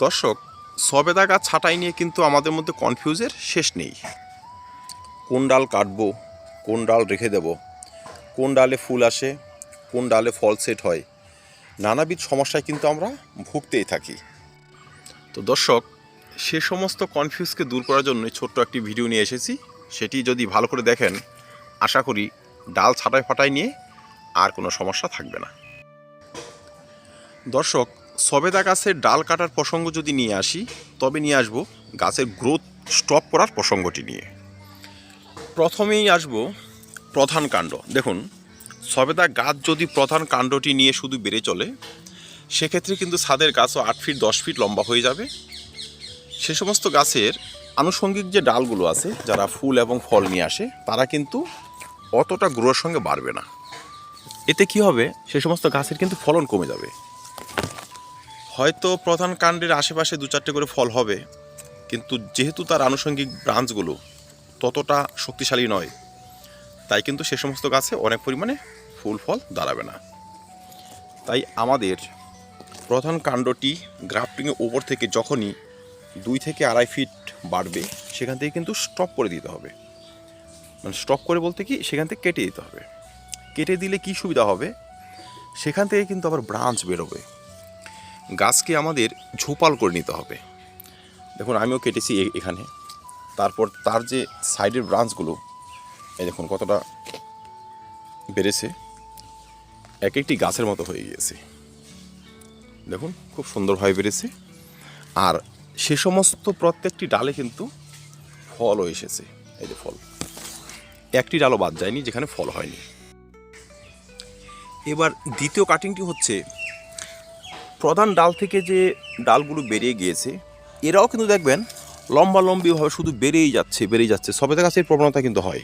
দর্শক সবেদা গাছ ছাঁটাই নিয়ে কিন্তু আমাদের মধ্যে কনফিউজের শেষ নেই। কোন ডাল কাটবো, কোন ডাল রেখে দেব, কোন ডালে ফুল আসে, কোন ডালে ফল সেট হয়, নানাবিধ সমস্যায় কিন্তু আমরা ভুগতেই থাকি। তো দর্শক, সে সমস্ত কনফিউজকে দূর করার জন্য ছোট্ট একটি ভিডিও নিয়ে এসেছি। সেটি যদি ভালো করে দেখেন, আশা করি ডাল ছাঁটাই ফাটাই নিয়ে আর কোনো সমস্যা থাকবে না। দর্শক সবেদা গাছের ডাল কাটার প্রসঙ্গ যদি নিয়ে আসি, তবে নিয়ে আসব গাছের গ্রোথ স্টপ করার প্রসঙ্গটি নিয়ে। প্রথমেই আসব প্রধান কাণ্ড। দেখুন, সবেদা গাছ যদি প্রধান কাণ্ডটি নিয়ে শুধু বেড়ে চলে, সেক্ষেত্রে কিন্তু ছাদের গাছও আট ফিট দশ ফিট লম্বা হয়ে যাবে। সে সমস্ত গাছের আনুষঙ্গিক যে ডালগুলো আছে, যারা ফুল এবং ফল নিয়ে আসে, তারা কিন্তু অতটা গ্রোর সঙ্গে বাড়বে না। এতে কি হবে? সে সমস্ত গাছের কিন্তু ফলন কমে যাবে। হয়তো প্রধান কাণ্ডের আশেপাশে দু চারটে করে ফল হবে, কিন্তু যেহেতু তার আনুষঙ্গিক ব্রাঞ্চগুলো ততটা শক্তিশালী নয়, তাই কিন্তু সে সমস্ত গাছে অনেক পরিমাণে ফুল ফল দাঁড়াবে না। তাই আমাদের প্রধান কাণ্ডটি গ্রাফটিংয়ের ওপর থেকে যখনই দুই থেকে আড়াই ফিট বাড়বে, সেখান থেকে কিন্তু স্টপ করে দিতে হবে। মানে স্টপ করে বলতে কি, সেখান থেকে কেটে দিতে হবে। কেটে দিলে কি সুবিধা হবে? সেখান থেকে কিন্তু আবার ব্রাঞ্চ বেরোবে। গাছকে আমাদের ঝোপাল করে নিতে হবে। দেখুন, আমিও কেটেছি এখানে। তারপর তার যে সাইডের ব্রাঞ্চগুলো, এই দেখুন কতটা বেড়েছে। এক একটি গাছের মতো হয়ে গিয়েছে। দেখুন, খুব সুন্দরভাবে বেড়েছে। আর সে সমস্ত প্রত্যেকটি ডালে কিন্তু ফলও এসেছে। এই যে ফল। একটি ডালও বাদ যায়নি, যেখানে ফল হয়নি। এবার দ্বিতীয় কাটিংটি হচ্ছে প্রধান ডাল থেকে যে ডালগুলো বেরিয়ে গিয়েছে, এরাও কিন্তু দেখবেন লম্বা লম্বিভাবে শুধু বেড়েই যাচ্ছে বেড়েই যাচ্ছে। সবেদা গাছের প্রবণতা কিন্তু হয়।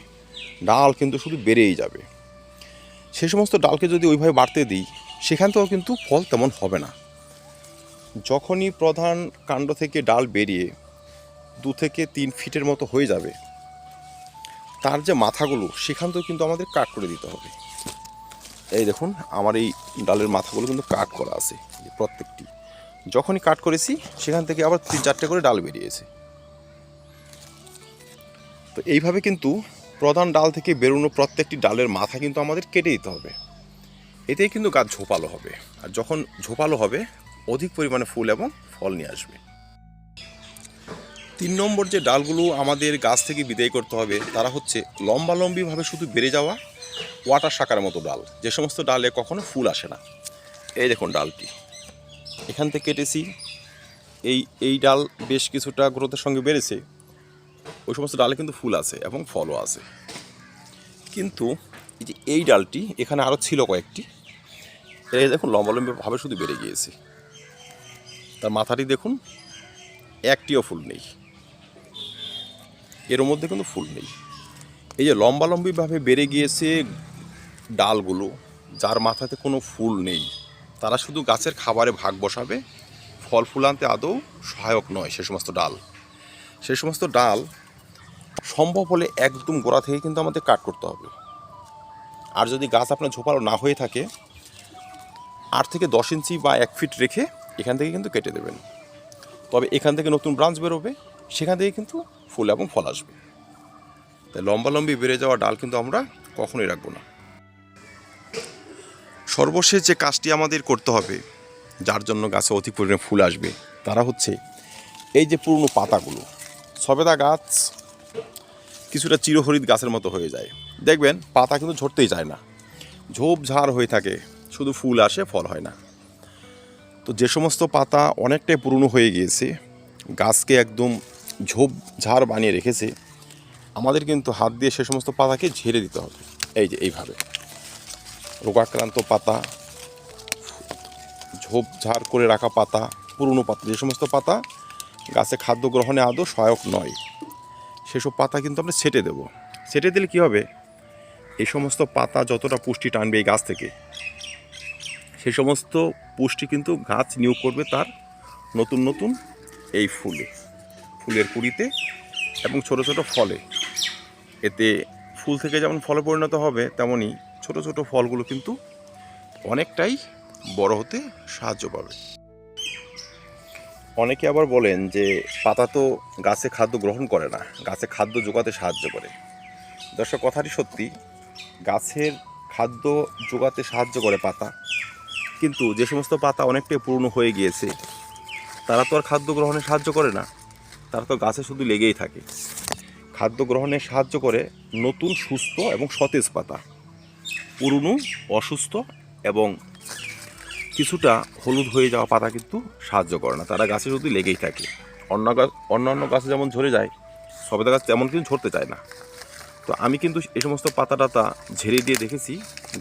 ডাল কিন্তু শুধু বেড়েই যাবে। সে সমস্ত ডালকে যদি ওইভাবে বাড়তে দিই সেখান থেকেও কিন্তু ফল তেমন হবে না। যখনই প্রধান কাণ্ড থেকে ডাল বেরিয়ে দু থেকে তিন ফিটের মতো হয়ে যাবে, তার যে মাথাগুলো সেখান থেকেও কিন্তু আমাদের কাট করে দিতে হবে। এই দেখুন, আমার এই ডালের মাথাগুলো কিন্তু কাট করা আছে প্রত্যেকটি। যখনই কাট করেছি, সেখান থেকে আবার তিন চারটে করে ডাল বেরিয়েছে। তো এইভাবে কিন্তু প্রধান ডাল থেকে বেরোনো প্রত্যেকটি ডালের মাথা কিন্তু আমাদের কেটে দিতে হবে। এতেই কিন্তু গাছ ঝোপালো হবে। আর যখন ঝোপালো হবে, অধিক পরিমাণে ফুল এবং ফল নিয়ে আসবে। তিন নম্বর যে ডালগুলো আমাদের গাছ থেকে বিদায় করতে হবে, তারা হচ্ছে লম্বালম্বিভাবে শুধু বেড়ে যাওয়া ওয়াটার শাকার মতো ডাল। যে সমস্ত ডালে কখনো ফুল আসে না। এই দেখুন ডালটি। এখান থেকে কেটেছি। এই এই ডাল বেশ কিছুটা গ্রোথের সঙ্গে বেড়েছে। ওই সমস্ত ডালে কিন্তু ফুল আছে এবং ফলও আছে। কিন্তু এই যে, এই ডালটি এখানে আরও ছিল কয়েকটি। এই দেখুন, লম্বালম্বিভাবে শুধু বেড়ে গিয়েছে। তার মাথাটি দেখুন, একটিও ফুল নেই। এর মধ্যে কিন্তু ফুল নেই। এই যে লম্বালম্বিভাবে বেড়ে গিয়েছে ডালগুলো, যার মাথাতে কোনো ফুল নেই, তারা শুধু গাছের খাবারে ভাগ বসাবে, ফল ফুল আনতে আদৌ সহায়ক নয় সে সমস্ত ডাল। সে সমস্ত ডাল সম্ভব হলে একদম গোড়া থেকে কিন্তু আমাদের কাট করতে হবে। আর যদি গাছ আপনার ঝোপালো না হয়ে থাকে, আট থেকে দশ ইঞ্চি বা এক ফিট রেখে এখান থেকে কিন্তু কেটে দেবেন। তবে এখান থেকে নতুন ব্রাঞ্চ বেরোবে, সেখান থেকে কিন্তু ফুল এবং ফল আসবে। তাই লম্বালম্বি বেড়ে যাওয়া ডাল কিন্তু আমরা কখনোই রাখব না। সর্বশেষ যে কাজটি আমাদের করতে হবে, যার জন্য গাছে অধিক পরিমাণে ফুল আসবে, তারা হচ্ছে এই যে পুরনো পাতাগুলো। সবেদা গাছ কিছুটা চিরহরিত গাছের মতো হয়ে যায়। দেখবেন, পাতা কিন্তু ঝরতেই চায় না। ঝোপঝাড় হয়ে থাকে, শুধু ফুল আসে, ফল হয় না। তো যে সমস্ত পাতা অনেকটাই পুরনো হয়ে গিয়েছে, গাছকে একদম ঝোপ ঝাড় বানিয়ে রেখেছে আমাদের কিন্তু হাত দিয়ে সে সমস্ত পাতাকে ঝেড়ে দিতে হবে। এই যে এইভাবে। রোগাক্রান্ত পাতা, ঝোপ ঝাড় করে রাখা পাতা, পুরনো পাতা, যে সমস্ত পাতা গাছে খাদ্য গ্রহণে আদৌ সহায়ক নয়, সেসব পাতা কিন্তু আমরা ছেটে দেব। ছেটে দিলে কী হবে? এই সমস্ত পাতা যতটা পুষ্টি টানবে এই গাছ থেকে, সে সমস্ত পুষ্টি কিন্তু গাছ নিয়োগ করবে তার নতুন নতুন এই ফুলে, ফুলের কুড়িতে এবং ছোট ছোট ফলে। এতে ফুল থেকে যেমন ফলে পরিণত হবে তেমনই ছোট ছোট ফলগুলো কিন্তু অনেকটাই বড় হতে সাহায্য পাবে। অনেকে আবার বলেন যে পাতা তো গাছে খাদ্য গ্রহণ করে না, গাছে খাদ্য যোগাতে সাহায্য করে। দর্শক, কথাটি সত্যি, গাছের খাদ্য যোগাতে সাহায্য করে পাতা, কিন্তু যে সমস্ত পাতা অনেকটাই পুরনো হয়ে গিয়েছে, তারা তো আর খাদ্য গ্রহণে সাহায্য করে না, তারা তো গাছে শুধু লেগেই থাকে। খাদ্য গ্রহণে সাহায্য করে নতুন সুস্থ এবং সতেজ পাতা। পুরনো, অসুস্থ এবং কিছুটা হলুদ হয়ে যাওয়া পাতা কিন্তু সাহায্য করে না। তারা গাছে শুধু লেগেই থাকে। অন্য গাছ অন্যান্য গাছে যেমন ঝরে যায়, সবেদা গাছ তেমন কিন্তু ঝরতে চায় না। তো আমি কিন্তু এই সমস্ত পাতা টাতা ঝেড়ে দিয়ে দেখেছি,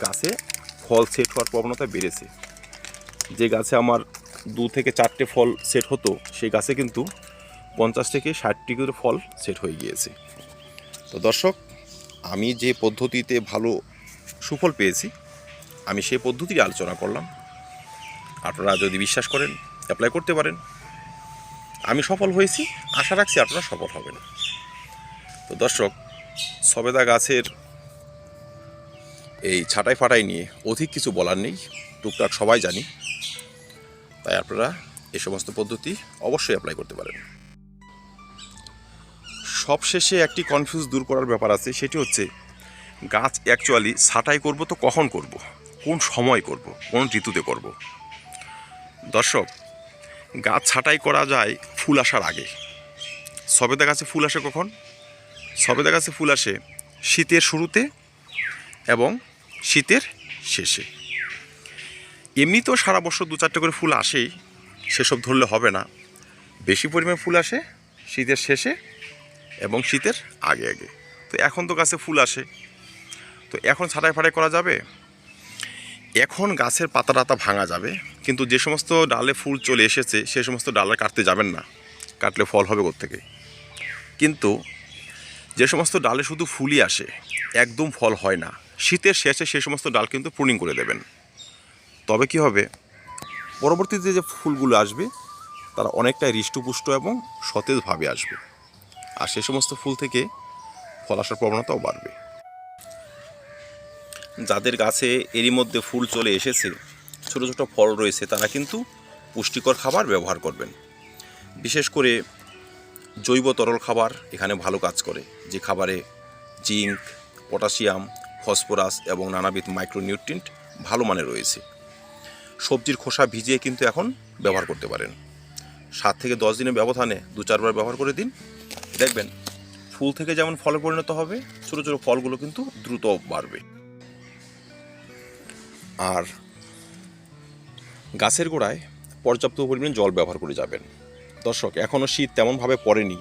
গাছে ফল সেট হওয়ার প্রবণতা বেড়েছে। যে গাছে আমার দু থেকে চারটে ফল সেট হতো, সেই গাছে কিন্তু পঞ্চাশ থেকে ষাটটি করে ফল সেট হয়ে গিয়েছে। তো দর্শক, আমি যে পদ্ধতিতে ভালো সুফল পেয়েছি, আমি সেই পদ্ধতির আলোচনা করলাম। আপনারা যদি বিশ্বাস করেন অ্যাপ্লাই করতে পারেন। আমি সফল হয়েছি, আশা রাখছি আপনারা সফল হবেন। তো দর্শক, সবেদা গাছের এই ছাটাই ফাটাই নিয়ে অধিক কিছু বলার নেই, টুকটাক সবাই জানি। তাই আপনারা এই সমস্ত পদ্ধতি অবশ্যই অ্যাপ্লাই করতে পারেন। সবশেষে একটি কনফিউজ দূর করার ব্যাপার আছে, সেটি হচ্ছে গাছ অ্যাকচুয়ালি ছাটাই করব তো কখন করব? কোন সময় করব? কোন ঋতুতে করব? দর্শক, গাছ ছাটাই করা যায় ফুল আসার আগে। সবেদা গাছে ফুল আসে কখন? সবেদা গাছে ফুল আসে শীতের শুরুতে এবং শীতের শেষে। এমনিতেও সারা বছর দু চারটে করে ফুল আসেই, সেসব ধরলে হবে না। বেশি পরিমাণে ফুল আসে, শীতের শেষে এবং শীতের আগে আগে। তো এখন তো গাছে ফুল আসে। তো এখন ছাটাই ফাটাই করা যাবে? এখন গাছের পাতা টাতা ভাঙা যাবে, কিন্তু যে সমস্ত ডালে ফুল চলে এসেছে, সে সমস্ত ডালে কাটতে যাবেন না। কাটলে ফল হবে থেকে কিন্তু যে সমস্ত ডালে শুধু ফুলই আসে, একদম ফল হয় না। শীতের শেষে সে সমস্ত ডাল কিন্তু প্রুনিং করে দেবেন। তবে কি হবে? পরবর্তীতে যে ফুলগুলো আসবে, তারা অনেকটাই হৃষ্টপুষ্ট এবং সতেজভাবে আসবে। আর সে সমস্ত ফুল থেকে ফল আসার প্রবণতাও বাড়বে। যাদের গাছে এরই মধ্যে ফুল চলে এসেছে, ছোটো ছোটো ফল রয়েছে, তারা কিন্তু পুষ্টিকর খাবার ব্যবহার করবেন। বিশেষ করে জৈব তরল খাবার এখানে ভালো কাজ করে, যে খাবারে জিঙ্ক, পটাশিয়াম, ফসফরাস এবং নানাবিধ মাইক্রোনিউট্রিয়েন্ট ভালো মানে রয়েছে। সবজির খোসা ভিজিয়ে কিন্তু এখন ব্যবহার করতে পারেন। সাত থেকে দশ দিনের ব্যবধানে দু চারবার ব্যবহার করে দিন দেখবেন, ফুল থেকে যেমন ফলে পরিণত হবে, ছোটো ছোটো ফলগুলো কিন্তু দ্রুত বাড়বে। আর গাছের গোড়ায় পর্যাপ্ত পরিমাণে জল ব্যবহার করে যাবেন। দর্শক এখনও শীত তেমনভাবে পড়েনি,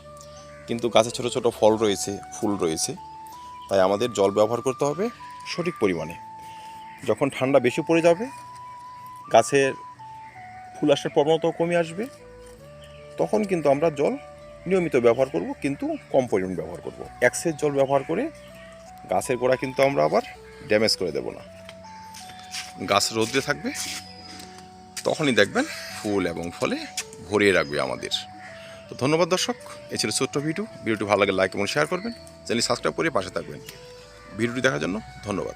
কিন্তু গাছে ছোটো ছোটো ফল রয়েছে, ফুল রয়েছে, তাই আমাদের জল ব্যবহার করতে হবে সঠিক পরিমাণে। যখন ঠান্ডা বেশি পড়ে যাবে, গাছের ফুল আসার প্রবণতাও কমে আসবে, তখন কিন্তু আমরা জল নিয়মিত ব্যবহার করব, কিন্তু কম পরিমাণ ব্যবহার করব। এক্সেস জল ব্যবহার করে গাছের গোড়া কিন্তু আমরা আবার ড্যামেজ করে দেব না। গাছ রোদ্রে থাকবে, তখনই দেখবেন ফুল এবং ফলে ভরিয়ে রাখবে আমাদের। তো ধন্যবাদ দর্শক এ ছিল ছোট্ট ভিডিও। ভিডিওটি ভালো লাগে লাইক এবং শেয়ার করবেন। চ্যানেল সাবস্ক্রাইব করে পাশে থাকবেন। ভিডিওটি দেখার জন্য ধন্যবাদ।